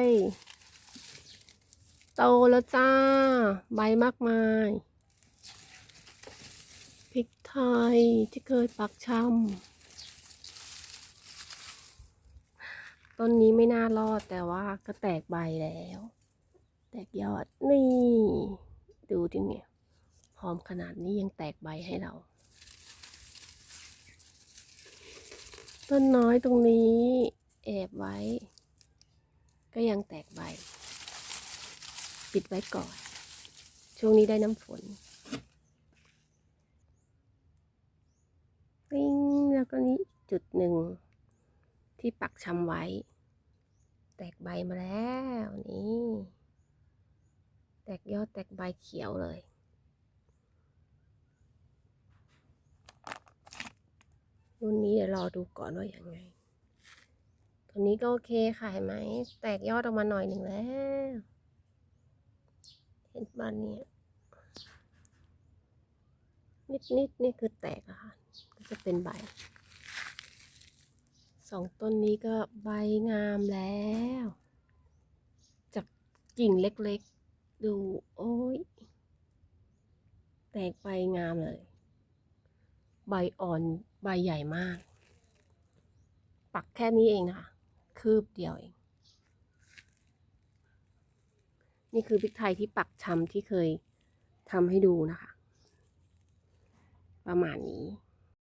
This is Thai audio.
ยโตแล้วจ้า ใบมากมายพริกไทยที่เคยปักช่ำต้นนี้ไม่น่ารอดแต่ว่าก็แตกใบแล้ว แตกยอดนี่ ดูดิเนี่ยพร้อมขนาดนี้ยังแตกใบให้เรา ต้นน้อยตรงนี้แอบไว้ ก็ยังแตกใบ ปิดไว้ก่อน ช่วงนี้ได้น้ำฝนปิ้งแล้วก็นี้จุดหนึ่ง ที่ปักชำไว้ แตกใบมาแล้วนี่ แตกยอดแตกใบเขียวเลยรุ่นนี้เดี๋ยวรอดูก่อนว่าอย่างไง ตัวนี้ก็โอเคค่ะเห็นไหม แตกยอดออกมาหน่อยหนึ่งแล้ว เห็นบ้านเนี่ยนิดนิดนี่คือแตกอะค่ะ ก็จะเป็นใบ สองต้นนี้ก็ใบงามแล้ว จากกิ่งเล็กๆ ดู โอ้ย แตกใบงามเลย ใบอ่อน ใบใหญ่มาก ปักแค่นี้เองนะคะ คืบเดียวเอง นี่คือพริกไทยที่ปักชำที่เคยทำให้ดูนะคะ ประมาณนี้